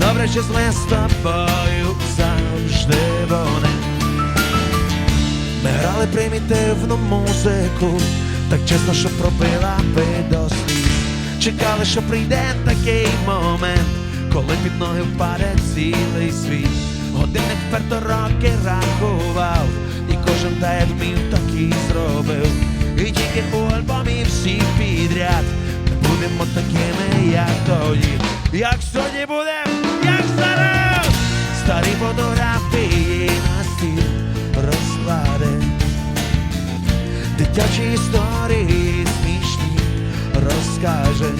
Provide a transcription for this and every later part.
Добре чи зле з тобою завжди вони. Ми грали примітивну музику, так чесно, що пробила би до сліз. Чекали, що прийде такий момент, коли під ноги впаде цілий світ. Годинник вперто роки рахував, і кожен як вмів, і зробив. І тільки у альбомі всі підряд будемо такими, як тоді. Як сьогодні будем, Дитячі історії смішні розкаже.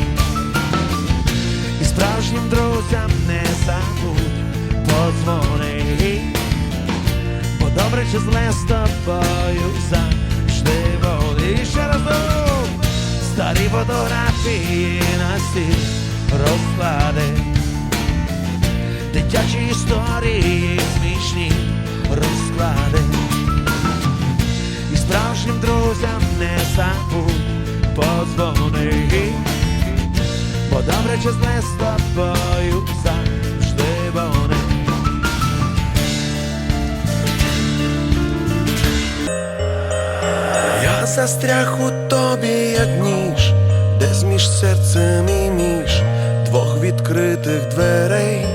І справжнім друзям не забудь подзвони. Бо добре чи зле з тобою завжди вони. І ще разом старі фотографії на стіл розклади. Дитячі історії Зле з тобою завжди вони. Я застряг у тобі, як ніж, десь між серцем і між двох відкритих дверей,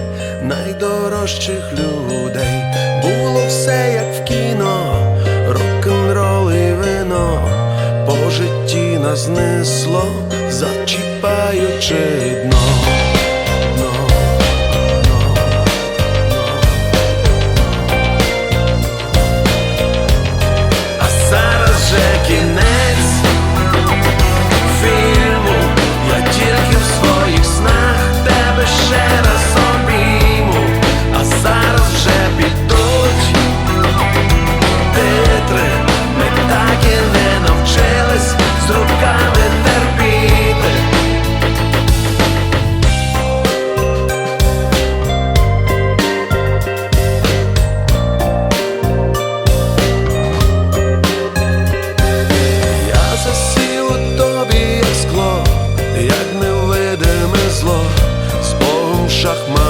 найдорожчих людей. Було все як в кіно, рок-н-рол і вино, по житті нас несло, зачіпаючи. Дно, як невидиме зло, з Богом шахмат.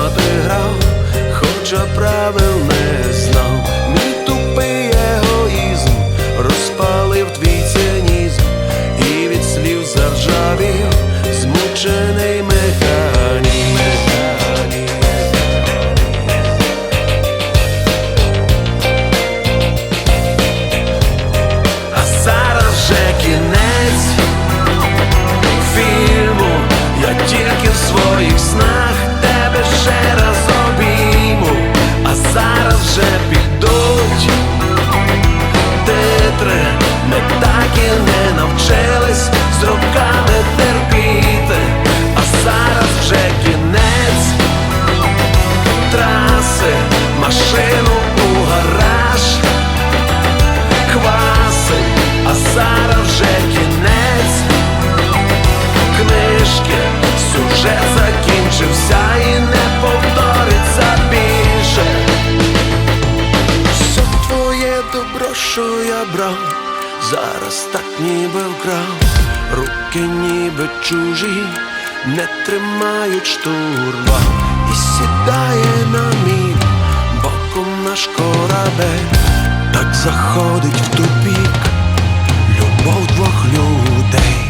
Забрав, зараз так ніби вкрав, руки ніби чужі, не тримають штурва і сідає на мій боком наш корабель, так заходить в тупік любов двох людей.